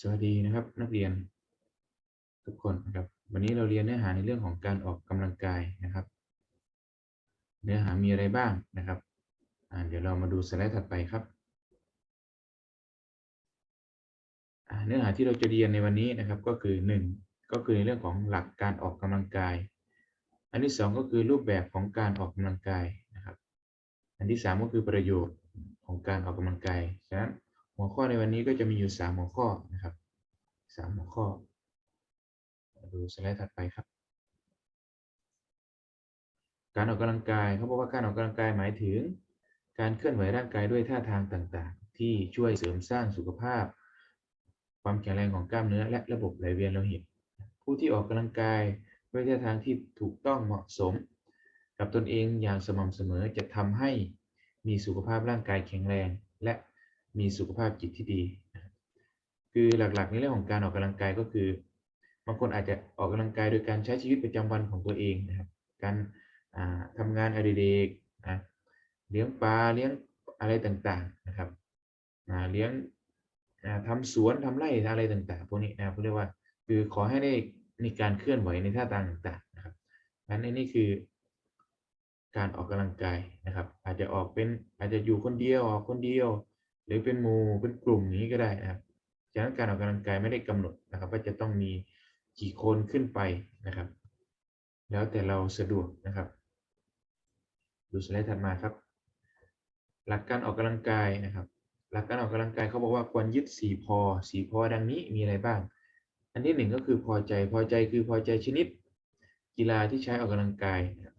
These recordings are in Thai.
สวัสดีนะครับนักเรียน ทุกคนนะครับ วันนี้เราเรียนเนื้อหาในเรื่องของการออกกำลังกายนะครับ เนื้อหามีอะไรบ้างนะครับเดี๋ยวเรามาดูสไลด์ถัดไปครับเนื้อหาที่เราจะเรียนในวันนี้นะครับก็คือหนึ่งก็คือในเรื่องของหลักการออกกำลังกาย อันที่สองก็คือรูปแบบของการออกกำลังกายนะครับ อันที่สามก็คือประโยชน์ของการออกกำลังกายฉะนั้น หัวข้อในวันนี้ก็จะมีอยู่สามหัวข้อนะครับสามหัวข้อ ดูสไลด์ถัดไปครับ การออกกำลังกายเขาบอกว่าการออกกำลังกายหมายถึง การเคลื่อนไหวร่างกายด้วยท่าทางต่างๆ ที่ช่วยเสริมสร้างสุขภาพ ความแข็งแรงของกล้ามเนื้อและระบบไหลเวียนโลหิต ผู้ที่ออกกำลังกายด้วยท่าทางที่ถูกต้องเหมาะสม กับตนเองอย่างสม่ำเสมอจะทำให้มีสุขภาพร่างกายแข็งแรงและ มีสุขภาพจิตที่ดี คือหลักๆในเรื่องของการออกกำลังกายก็คือบางคนอาจจะออกกำลังกายโดยการใช้ชีวิตประจำวันของตัวเองนะครับ การอ่าทำงานอดิเรกนะเลี้ยงปลาเลี้ยงอะไรต่างๆนะครับเลี้ยงอ่าทำสวนทำไร่อะไรต่างๆพวกนี้นะครับเรียกว่าคือขอให้ได้มีการเคลื่อนไหวในท่าทางต่างๆนะครับนั้นนนี่คือการออกกำลังกายนะครับ อาจจะออกเป็นอาจจะอยู่คนเดียวออกคนเดียว หรือเป็นหมู่เป็นกลุ่มนี้ก็ได้นะครับฉะนั้นการออกกำลังกายไม่ได้กำหนดนะครับ ว่าจะต้องมีกี่คนขึ้นไปนะครับ แล้วแต่เราสะดวกนะครับ ดูสไลด์ถัดมาครับ หลักการออกกำลังกายนะครับ หลักการออกกำลังกายเขาบอกว่าควรยึดสี่พอสี่พอดังนี้มีอะไรบ้าง อันที่หนึ่งก็คือพอใจพอใจคือพอใจชนิด กีฬาที่ใช้ออกกำลังกายนะครับ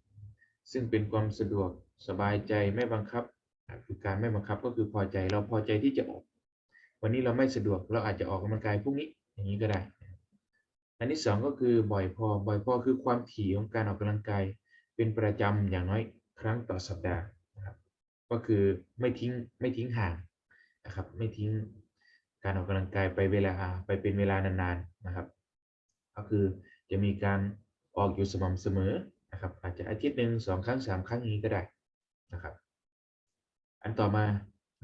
ซึ่งเป็นความสะดวกสบายใจไม่บังคับ คือการไม่บังคับก็คือพอใจเราพอใจที่จะออก วันนี้เราไม่สะดวกเราอาจจะออกกำลังกายพรุ่งนี้อย่างนี้ก็ได้ อันที่สองก็คือบ่อยพอบ่อยพอคือความถี่ของการออกกำลังกาย เป็นประจำอย่างน้อยครั้งต่อสัปดาห์นะครับก็คือไม่ทิ้งไม่ทิ้งห่างนะครับไม่ทิ้งการออกกำลังกายไปเวลาไปเป็นเวลานานๆนะครับ ก็คือจะมีการออกอยู่สม่ำเสมอนะครับอาจจะอาทิตย์หนึ่งสองครั้งสามครั้งอย่างนี้ก็ได้นะครับ อันต่อมา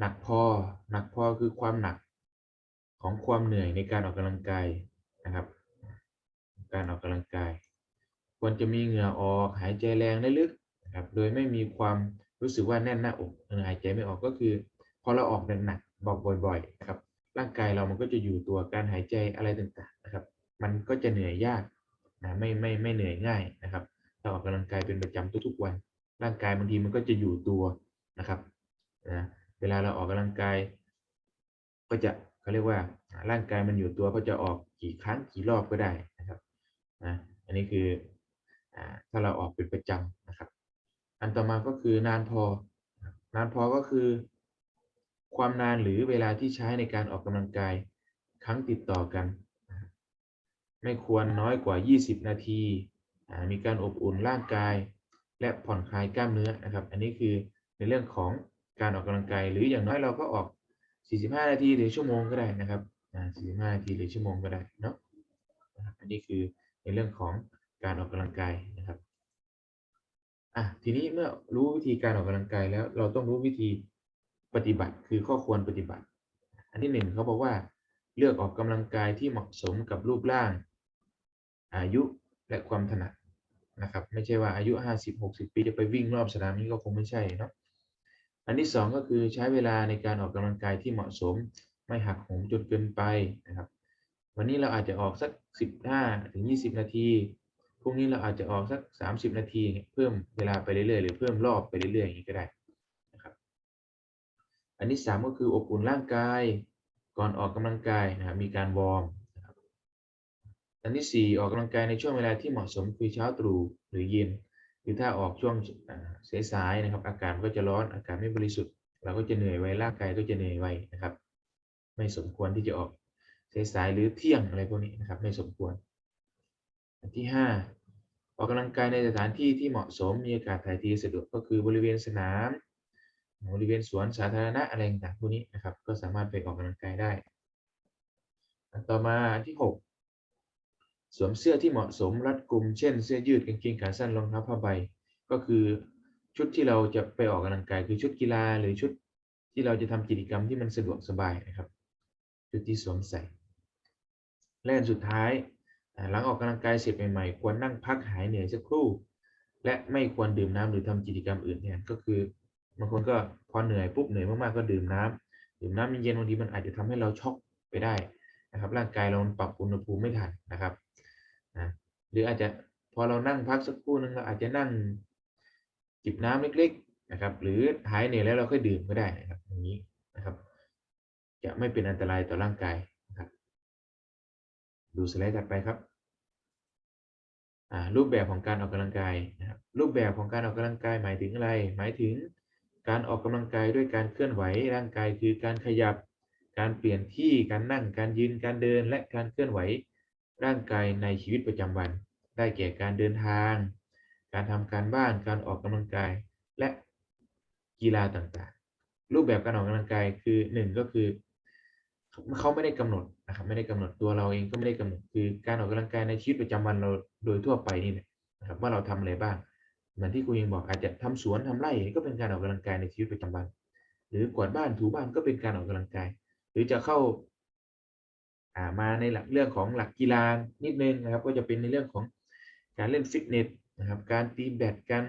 หนักพอหนักพอคือความหนักของความเหนื่อยในการออกกำลังกายนะครับ การออกกำลังกาย ควรจะมีเหงื่อออกหายใจแรงได้ลึกนะครับโดยไม่มีความรู้สึกว่าแน่นหน้าอกหายใจไม่ออกก็คือพอเราออกหนักๆบอกบ่อยๆนะครับ ร่างกายเรามันก็จะอยู่ตัวการหายใจอะไรต่างๆนะครับ มันก็จะเหนื่อยยากนะไม่ไม่ไม่เหนื่อยง่ายนะครับถ้าออกกำลังกายเป็นประจำทุกๆวัน ร่างกายบางทีมันก็จะอยู่ตัวนะครับ นะเวลาเราออกกำลังกาย ก็จะเขาเรียกว่าร่างกายมันอยู่ตัวก็จะออกกี่ครั้งกี่รอบก็ได้นะครับนะอันนี้คือถ้าเราออกเป็นประจำนะครับ อันต่อมาก็คือนานพอ นานพอก็คือ ความนานหรือเวลาที่ใช้ในการออกกำลังกายครั้งติดต่อกัน ไม่ควรน้อยกว่า 20 นาที มีการอบอุ่นร่างกาย และผ่อนคลายกล้ามเนื้อนะครับ อันนี้คือในเรื่องของ การออกกำลังกายหรืออย่างน้อยเราก็ออก 45 นาทีหรือชั่วโมงก็ได้นะครับอ่า45 นาทีหรือชั่วโมงก็ได้เนาะอันนี้คือในเรื่องของการออกกำลังกายนะครับอะทีนี้เมื่อรู้วิธีการออกกำลังกายแล้วเราต้องรู้วิธีปฏิบัติคือข้อควรปฏิบัติ อันที่หนึ่งเขาบอกว่าเลือกออกกำลังกายที่เหมาะสมกับรูปร่าง อายุและความถนัดนะครับ ไม่ใช่ว่าอายุ 50 60 ปีจะไปวิ่งรอบสนามนี้ก็คงไม่ใช่เนาะ อันที่สองก็คือใช้เวลาในการออกกำลังกายที่เหมาะสม ไม่หักโหมจนเกินไปนะครับ วันนี้เราอาจจะออกสัก 15ถึง20 นาทีพรุ่งนี้เราอาจจะออกสัก 30 นาทีเพิ่มเวลาไปเรื่อยๆหรือเพิ่มรอบไปเรื่อยๆอย่างนี้ก็ได้นะครับ อันที่สามก็คืออบอุ่นร่างกาย ก่อนออกกำลังกายนะครับมีการวอร์มอันที่สี่ออกกำลังกายในช่วงเวลาที่เหมาะสมคือเช้าตรู่หรือเย็น หรือถ้าออกช่วงสายๆนะครับ อากาศก็จะร้อนอากาศไม่บริสุทธิ์ เราก็จะเหนื่อยไวร่างกายก็จะเหนื่อยไวนะครับ ไม่สมควรที่จะออกสายๆหรือเที่ยงอะไรพวกนี้นะครับ ไม่สมควร อันที่ห้าออกกำลังกายในสถานที่ที่เหมาะสมมีอากาศถ่ายเทสะดวกก็คือบริเวณสนามบริเวณสวนสาธารณะอะไรต่างๆพวกนี้นะครับ ก็สามารถไปออกกำลังกายได้ ต่อมาอันที่หก สวมเสื้อที่เหมาะสมรัดกุม เช่นเสื้อยืดกางเกงขาสั้นรองเท้าผ้าใบ ก็คือชุดที่เราจะไปออกกำลังกายคือชุดกีฬาหรือชุดที่เราจะทำกิจกรรมที่มันสะดวกสบายนะครับ ชุดที่สวมใส่และอันสุดท้ายหลังออกกำลังกายเสร็จใหม่ๆควรนั่งพักหายเหนื่อยสักครู่ และไม่ควรดื่มน้ำหรือทำกิจกรรมอื่นแทนก็คือบางคนก็พอเหนื่อยปุ๊บเหนื่อยมากๆก็ดื่มน้ำดื่มน้ำเย็นๆบางทีมันอาจจะทำให้เราช็อกไปได้นะครับ ร่างกายเราปรับอุณหภูมิไม่ทันนะครับ นะหรืออาจจะพอเรานั่งพักสักครู่นึงเราอาจจะนั่งจิบน้ำเล็ก ๆนะครับ หรือหายเหนื่อยแล้วเราค่อยดื่มก็ได้นะครับอย่างนี้นะครับ จะไม่เป็นอันตรายต่อร่างกายนะครับ ดูสไลด์ถัดไปครับรูปแบบของการออกกำลังกายนะครับรูปแบบของการออกกำลังกายหมายถึงอะไร หมายถึงการออกกำลังกายด้วยการเคลื่อนไหวร่างกายคือการขยับ การเปลี่ยนที่การนั่งการยืนการเดินและการเคลื่อนไหว ร่างกายในชีวิตประจำวัน ได้แก่การเดินทาง การทำการบ้าน การออกกำลังกาย และกีฬาต่างๆ รูปแบบการออกกำลังกายคือหนึ่งก็คือเขาไม่ได้กำหนดนะครับไม่ได้กำหนดตัวเราเองก็ไม่ได้กำหนดคือการออกกำลังกายในชีวิตประจำวันเราโดยทั่วไปนี่แหละนะครับว่าเราทำอะไรบ้างเหมือนที่ครูยังบอกอาจจะทำสวนทำไร่ก็เป็นการออกกำลังกายในชีวิตประจำวัน หรือกวาดบ้านถูบ้านก็เป็นการออกกำลังกาย หรือจะเข้า มาในหลักเรื่องของหลักกีฬานิดนึงนะครับก็จะเป็นในเรื่องของการเล่นฟิตเนสนะครับการตีแบดการ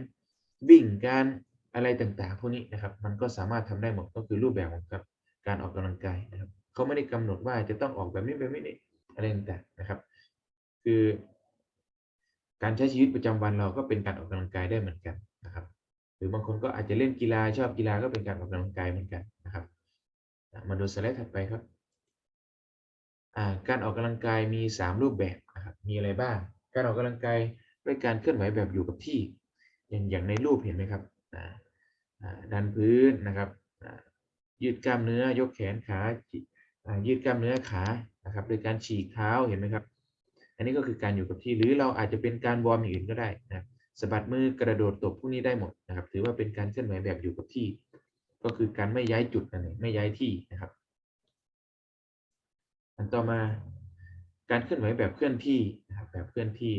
วิ่งการอะไรต่างๆพวกนี้นะครับมันก็สามารถทำได้หมดก็คือรูปแบบของการออกกำลังกายนะครับเขาไม่ได้กำหนดว่าจะต้องออกแบบนี้แบบนี้อะไรต่างๆนะครับ คือ การใช้ชีวิตประจำวันเราก็เป็นการออกกำลังกายได้เหมือนกันนะครับ หรือบางคนก็อาจจะเล่นกีฬาชอบกีฬาก็เป็นการออกกำลังกายเหมือนกันนะครับมาดูสไลด์ถัดไปครับ การออกกำลังกายมี 3 รูปแบบนะครับมีอะไรบ้าง การออกกำลังกายด้วยการเคลื่อนไหวแบบอยู่กับที่ อย่างอย่างในรูปเห็นไหมครับดันพื้นนะครับยืดกล้ามเนื้อยกแขนขายืดกล้ามเนื้อขานะครับโดยการฉีกเท้าเห็นไหมครับ อันนี้ก็คือการอยู่กับที่หรือเราอาจจะเป็นการวอร์มอย่างอื่นก็ได้นะสะบัดมือกระโดดตบพวกนี้ได้หมดนะครับ ถือว่าเป็นการเคลื่อนไหวแบบอยู่กับที่ ก็คือการไม่ย้ายจุดนั่นเองไม่ย้ายที่นะครับ ต่อมาการเคลื่อนไหวแบบเคลื่อนที่นะครับแบบเคลื่อนที่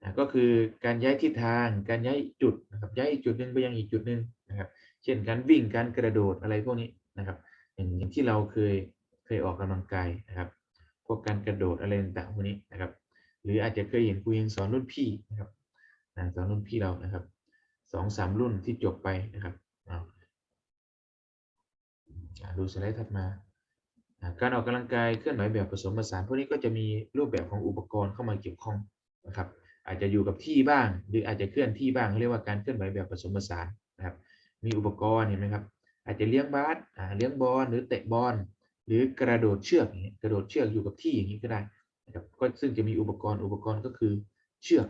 นะก็คือการย้ายทิศทาง การย้ายจุดนะครับย้ายจุดหนึ่งไปยังอีกจุดหนึ่งนะครับ เช่นการวิ่งการกระโดดอะไรพวกนี้นะครับ อย่างที่เราเคยเคยออกกำลังกายนะครับ พวกการกระโดดอะไรต่างๆพวกนี้นะครับ หรืออาจจะเคยเห็นครูยังสอนรุ่นพี่นะครับสอนรุ่นพี่เรานะครับสองสามรุ่นที่จบไปนะครับดูสไลด์ถัดมา การออกกำลังกายเคลื่อนไหวแบบผสมผสานพวกนี้ก็จะมีรูปแบบของอุปกรณ์เข้ามาเกี่ยวข้องนะครับ อาจจะอยู่กับที่บ้าง หรืออาจจะเคลื่อนที่บ้างเรียกว่าการเคลื่อนไหวแบบผสมผสานนะครับ มีอุปกรณ์เห็นไหมครับ อาจจะเลี้ยงบาสเลี้ยงบอลหรือเตะบอลหรือกระโดดเชือกอย่างนี้กระโดดเชือกอยู่กับที่อย่างนี้ก็ได้นะครับก็ซึ่งจะมีอุปกรณ์อุปกรณ์ก็คือเชือก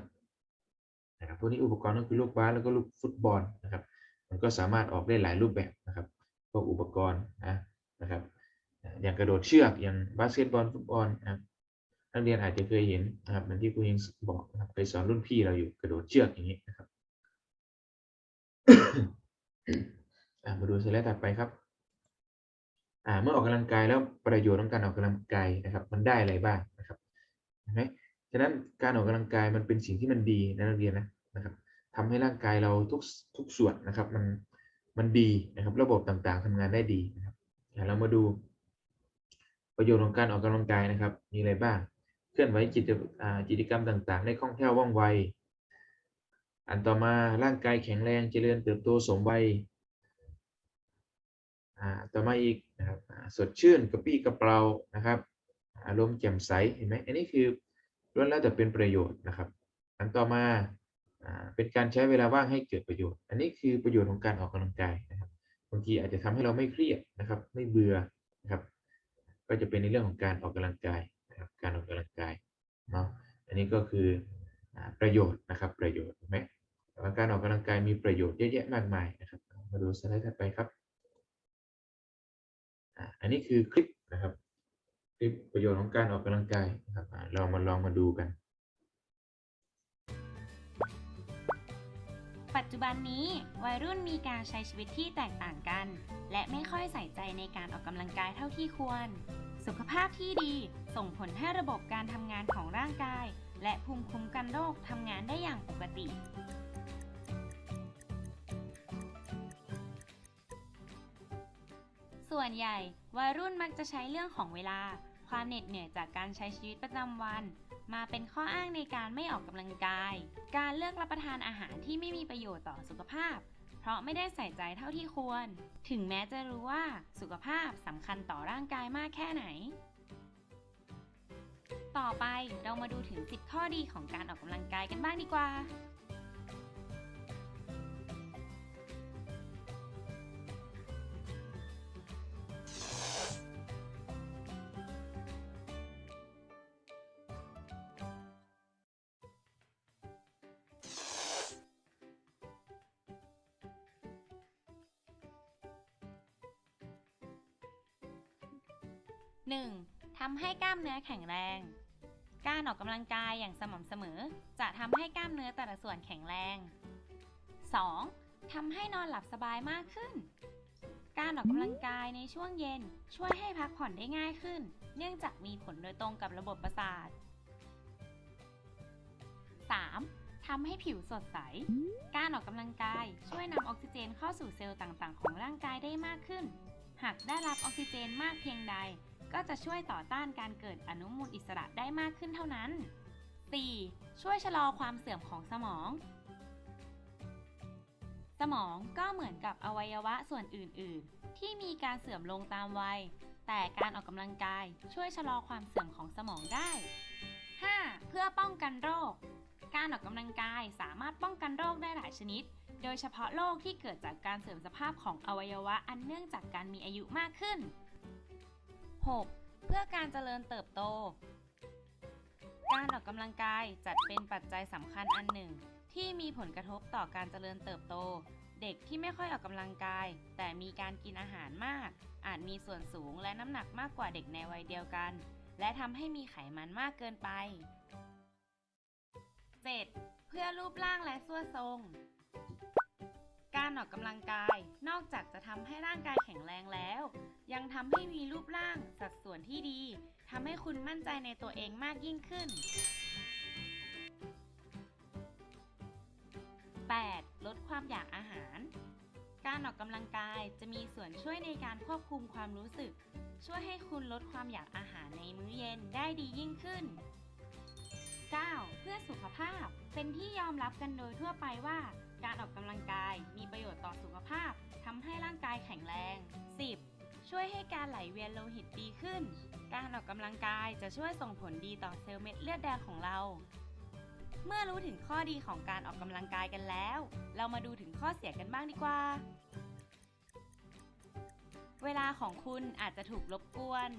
นะครับพวกนี้อุปกรณ์ก็คือลูกบาสแล้วก็ลูกฟุตบอลนะครับ มันก็สามารถออกได้หลายรูปแบบนะครับพวกอุปกรณ์นะนะครับ อย่างกระโดดเชือกอย่างบาสเกตบอลฟุตบอลนะครับนักเรียนอาจจะเคยเห็นนะครับเหมือนที่ครูเองบอกนะครับเคยสอนรุ่นพี่เราอยู่กระโดดเชือกอย่างนี้นะครับมาดูสไลด์ถัดไปครับอ่าเมื่อออกกำลังกายแล้วประโยชน์ของการออกกำลังกายนะครับ มันได้อะไรบ้างนะครับเห็นไหมฉะนั้นการออกกำลังกายมันเป็นสิ่งที่มันดีนะนักเรียนนะนะครับทำให้ร่างกายเราทุกทุกส่วนนะครับมันมันดีนะครับ ระบบต่างๆทำงานได้ดีนะครับอ่าเรามาดู ประโยชน์ของการออกกำลังกายนะครับ มีอะไรบ้าง เคลื่อนไหวกิจกิจกรรมต่างๆ ได้คล่องแคล่วว่องไว อันต่อมาร่างกายแข็งแรงเจริญเติบโตสมวัยอ่าต่อมาอีกนะครับสดชื่นกระปี้กระเปร่านะครับ อารมณ์แจ่มใสเห็นไหมอันนี้คือล้วนแล้วแต่เป็นประโยชน์นะครับ อันต่อมาอ่าเป็นการใช้เวลาว่างให้เกิดประโยชน์ อันนี้คือประโยชน์ของการออกกำลังกายนะครับบางทีอาจจะทำให้เราไม่เครียดนะครับ ไม่เบื่อนะครับ ก็จะเป็นในเรื่องของการออกกำลังกายนะครับการออกกำลังกายเนาะอันนี้ก็คือประโยชน์นะครับประโยชน์เห็นไหมว่าการออกกำลังกายมีประโยชน์เยอะแยะมากมายนะครับ มาดูสไลด์ถัดไปครับอันนี้คือคลิปนะครับ คลิปประโยชน์ของการออกกำลังกายนะครับเรามาลองมาดูกัน จจุบันนี้วัยรุ่นมีการใช้ชีวิตที่แตกต่างกัน และไม่ค่อยใส่ใจในการออกกำลังกายเท่าที่ควร สุขภาพที่ดีส่งผลให้ระบบการทำงานของร่างกาย และภูมิคุ้มกันโรคทำงานได้อย่างปกติ ส่วนใหญ่วัยรุ่นมักจะใช้เรื่องของเวลา ความเหน็ดเหนื่อยจากการใช้ชีวิตประจำวัน มาเป็นข้ออ้างในการไม่ออกกำลังกาย การเลือกรับประทานอาหารที่ไม่มีประโยชน์ต่อสุขภาพ เพราะไม่ได้ใส่ใจเท่าที่ควร ถึงแม้จะรู้ว่าสุขภาพสำคัญต่อร่างกายมากแค่ไหน ต่อไปเรามาดูถึง 10 ข้อดีของการออกกำลังกายกันบ้างดีกว่า 1. ทำให้กล้ามเนื้อแข็งแรง การออกกำลังกายอย่างสม่ำเสมอ จะทำให้กล้ามเนื้อแต่ละส่วนแข็งแรง 2. ทำให้นอนหลับสบายมากขึ้น การออกกำลังกายในช่วงเย็นช่วยให้พักผ่อนได้ง่ายขึ้น เนื่องจากมีผลโดยตรงกับระบบประสาท 3. ทำให้ผิวสดใส การออกกำลังกายช่วยนำออกซิเจนเข้าสู่เซลล์ต่างๆ ของร่างกายได้มากขึ้น หากได้รับออกซิเจนมากเพียงใด ก็จะช่วยต่อต้านการเกิดอนุมูลอิสระได้มากขึ้นเท่านั้น 4. ช่วยชะลอความเสื่อมของสมอง สมองก็เหมือนกับอวัยวะส่วนอื่น ๆ ที่มีการเสื่อมลงตามวัย แต่การออกกำลังกายช่วยชะลอความเสื่อมของสมองได้ 5. เพื่อป้องกันโรค การออกกำลังกายสามารถป้องกันโรคได้หลายชนิด โดยเฉพาะโรคที่เกิดจากการเสื่อมสภาพของอวัยวะอันเนื่องจากการมีอายุมากขึ้น 6. เพื่อการเจริญเติบโต การออกกำลังกายจัดเป็นปัจจัยสำคัญอันหนึ่ง ที่มีผลกระทบต่อการเจริญเติบโต เด็กที่ไม่ค่อยออกกำลังกาย แต่มีการกินอาหารมาก อาจมีส่วนสูงและน้ำหนักมากกว่าเด็กในวัยเดียวกัน และทำให้มีไขมันมากเกินไป 7. เพื่อรูปร่างและส่วนทรง การออกกำลังกาย นอกจากจะทำให้ร่างกายแข็งแรงแล้ว ยังทำให้มีรูปร่างสัดส่วนที่ดีทำให้คุณมั่นใจในตัวเองมากยิ่งขึ้น 8. ลดความอยากอาหาร การออกกำลังกายจะมีส่วนช่วยในการควบคุมความรู้สึก ช่วยให้คุณลดความอยากอาหารในมื้อเย็นได้ดียิ่งขึ้น 9. เพื่อสุขภาพเป็นที่ยอมรับกันโดยทั่วไปว่า การออกกำลังกายมีประโยชน์ต่อสุขภาพทำให้ร่างกายแข็งแรง 10. ช่วยให้การไหลเวียนโลหิตดีขึ้น การออกกำลังกายจะช่วยส่งผลดีต่อเซลล์เม็ดเลือดแดงของเรา เมื่อรู้ถึงข้อดีของการออกกำลังกายกันแล้ว เรามาดูถึงข้อเสียกันบ้างดีกว่า เวลาของคุณอาจจะถูกรบกวน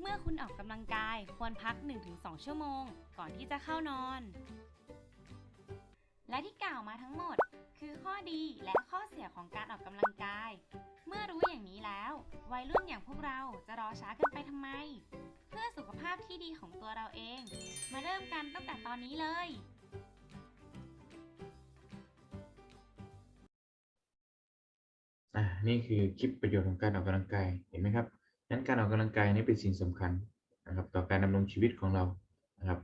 เมื่อคุณออกกำลังกายควรพัก 1-2 ชั่วโมง ก่อนที่จะเข้านอน และที่กล่าวมาทั้งหมด คือข้อดีและข้อเสียของการออกกำลังกาย เมื่อรู้อย่างนี้แล้ว วัยรุ่นอย่างพวกเราจะรอช้ากันไปทำไม เพื่อสุขภาพที่ดีของตัวเราเอง มาเริ่มกันตั้งแต่ตอนนี้เลยอ่านี่คือคลิปประโยชน์ของการออกกำลังกายเห็นไหมครับงั้นการออกกำลังกายนี่เป็นสิ่งสำคัญนะครับต่อการดำรงชีวิตของเรานะครับ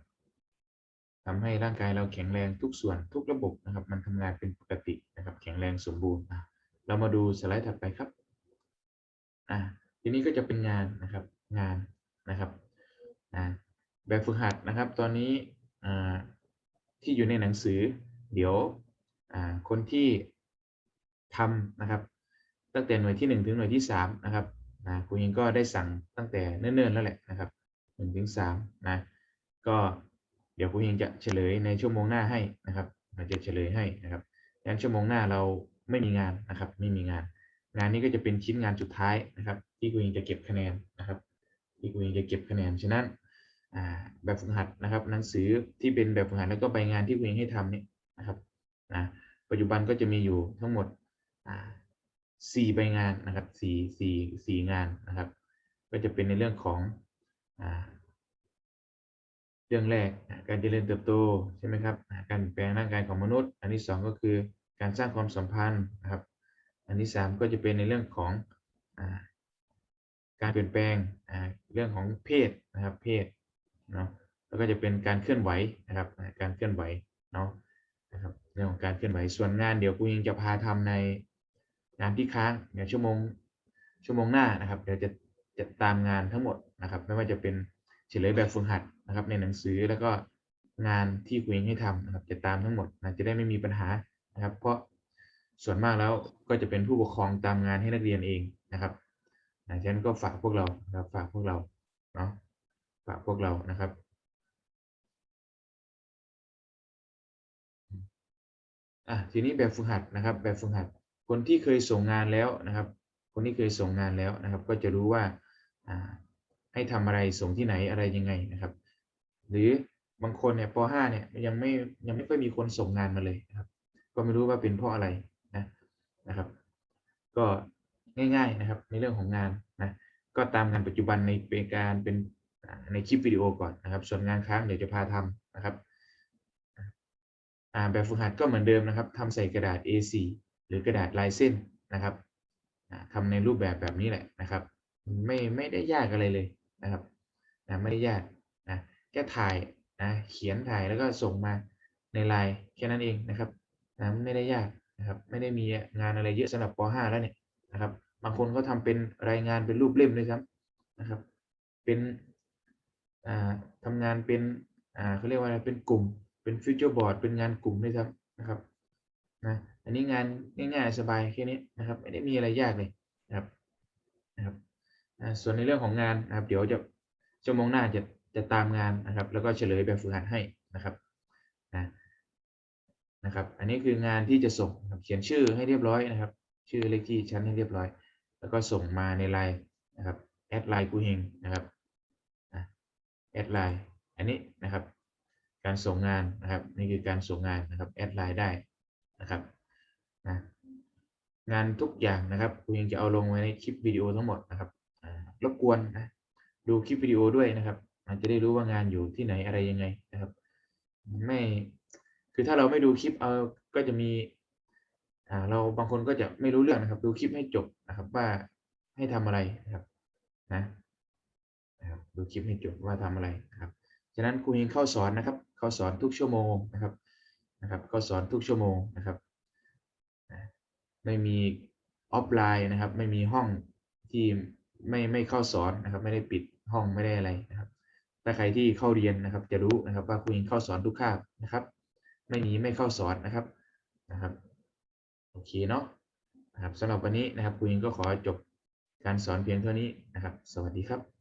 ทำให้ร่างกายเราแข็งแรงทุกส่วนทุกระบบนะครับ มันทำงานเป็นปกตินะครับ แข็งแรงสมบูรณ์เรามาดูสไลด์ถัดไปครับอ่าทีนี้ก็จะเป็นงานนะครับงานนะครับอ่าแบบฝึกหัดนะครับ ตอนนี้อ่าที่อยู่ในหนังสือ เดี๋ยวอ่าคนที่ทำนะครับ ตั้งแต่หน่วยที่หนึ่งถึงหน่วยที่สามนะครับนะครูยิงก็ได้สั่งตั้งแต่เนิ่นๆแล้วแหละนะครับหนึ่งถึงสามนะก็ เดี๋ยวครูยิงจะเฉลยในชั่วโมงหน้าให้นะครับเราจะเฉลยให้นะครับงั้นชั่วโมงหน้าเราไม่มีงานนะครับ ไม่มีงาน งานนี้ก็จะเป็นชิ้นงานสุดท้ายนะครับ ที่ครูยิงจะเก็บคะแนนนะครับ ที่ครูยิงจะเก็บคะแนนฉะนั้นแบบฝึกหัดนะครับ หนังสือที่เป็นแบบฝึกหัดแล้วก็ใบงานที่ครูยิงให้ทำนี่นะครับนะปัจจุบันก็จะมีอยู่ทั้งหมดสี่ใบงานนะครับสี่สี่สี่งานนะครับ ก็จะเป็นในเรื่องของ เรื่องแรกการเจริญเติบโตใช่ไหมครับการเปลี่ยนแปลงร่างกายของมนุษย์ อันที่สองก็คือการสร้างความสัมพันธ์นะครับ อันที่สามก็จะเป็นในเรื่องของอการเปลี่ยนแปลงเรื่องของเพศนะครับเพศเนาะแล้วก็จะเป็นการเคลื่อนไหวนะครับการเคลื่อนไหวเนาะนะครับเรื่องของการเคลื่อนไหวส่วนงานเดี๋ยวครูยิงจะพาทำในงานที่ค้างเนี่ยชั่วโมงชั่วโมงหน้านะครับเดี๋ยวจะจะตามงานทั้งหมดนะครับ ไม่ว่าจะเป็น เฉลยแบบฝึกหัดนะครับ ในหนังสือแล้วก็งานที่ครูเองให้ทำนะครับจะตามทั้งหมดนะจะได้ไม่มีปัญหานะครับ เพราะส่วนมากแล้วก็จะเป็นผู้ปกครองตามงานให้นักเรียนเองนะครับนะฉะนั้นก็ฝากพวกเรานะครับฝากพวกเราเนาะฝากพวกเรานะครับอะทีนี้แบบฝึกหัดนะครับ แบบฝึกหัด คนที่เคยส่งงานแล้วนะครับ คนที่เคยส่งงานแล้วนะครับ ก็จะรู้ว่าอ่า ให้ทำอะไรส่งที่ไหนอะไรยังไงนะครับ หรือบางคนเนี่ยป .5 เนี่ยยังไม่ยังไม่ค่อยมีคนส่งงานมาเลยนะครับ ก็ไม่รู้ว่าเป็นเพราะอะไรนะนะครับ ก็ง่าย ๆนะครับ ในเรื่องของงานนะก็ตามงานปัจจุบันในเป็นการเป็นในคลิปวิดีโอก่อนนะครับ ส่วนงานค้างเดี๋ยวจะพาทำนะครับแบบฝึกหัดก็เหมือนเดิมนะครับทำใส่กระดาษ A4 หรือกระดาษลายเส้นนะครับอ่าทำในรูปแบบแบบนี้แหละนะครับ ไม่ไม่ได้ยากอะไรเลย นะครับนะไม่ได้ยากนะแค่ถ่ายนะเขียนถ่ายแล้วก็ส่งมาในไลน์แค่นั้นเองนะครับนะไม่ได้ยากนะครับไม่ได้มีงานอะไรเยอะสำหรับป .5 แล้วเนี่ยนะครับ บางคนก็ทำเป็นรายงานเป็นรูปเล่มด้วยซ้ำนะครับ เป็นอ่าทำงานเป็นอ่าเขาเรียกว่าอะไรเป็นกลุ่มเป็นฟิวเจอร์บอร์ดเป็นงานกลุ่มด้วยซ้ำนะครับนะอันนี้งานง่ายๆสบายแค่นี้นะครับ ไม่ได้มีอะไรยากเลยนะครับนะครับ ส่วนในเรื่องของงานนะครับ เดี๋ยวจะชั่วโมงหน้าจะจะตามงานนะครับ แล้วก็เฉลยแบบฝึกหัดให้นะครับนะนะครับ อันนี้คืองานที่จะส่งเขียนชื่อให้เรียบร้อยนะครับ ชื่อเลขที่ชั้นให้เรียบร้อย แล้วก็ส่งมาในไลน์นะครับแอดไลน์กูเฮงนะครับแอดไลน์อันนี้นะครับ การส่งงานนะครับ นี่คือการส่งงานนะครับแอดไลน์ได้นะครับนะงานทุกอย่างนะครับกูยังจะเอาลงไว้ในคลิปวิดีโอทั้งหมดนะครับ รบกวนนะดูคลิปวิดีโอด้วยนะครับ อาจจะได้รู้ว่างานอยู่ที่ไหนอะไรยังไงนะครับ ไม่คือถ้าเราไม่ดูคลิปเอาก็จะมีอ่าเราบางคนก็จะไม่รู้เรื่องนะครับ ดูคลิปให้จบนะครับว่าให้ทำอะไรนะครับนะนะครับดูคลิปให้จบว่าทำอะไรนะครับฉะนั้นครูเองเข้าสอนนะครับ เข้าสอนทุกชั่วโมงนะครับนะครับ เข้าสอนทุกชั่วโมงนะครับไม่มีออฟไลน์นะครับ ไม่มีห้องที่ ไม่ไม่เข้าสอนนะครับ ไม่ได้ปิดห้องไม่ได้อะไรนะครับ ถ้าใครที่เข้าเรียนนะครับ จะรู้นะครับว่าครูยิงเข้าสอนทุกคาบนะครับ ไม่มีไม่เข้าสอนนะครับนะครับโอเคเนาะนะครับสำหรับวันนี้นะครับครูยิงก็ขอจบการสอนเพียงเท่านี้นะครับ สวัสดีครับ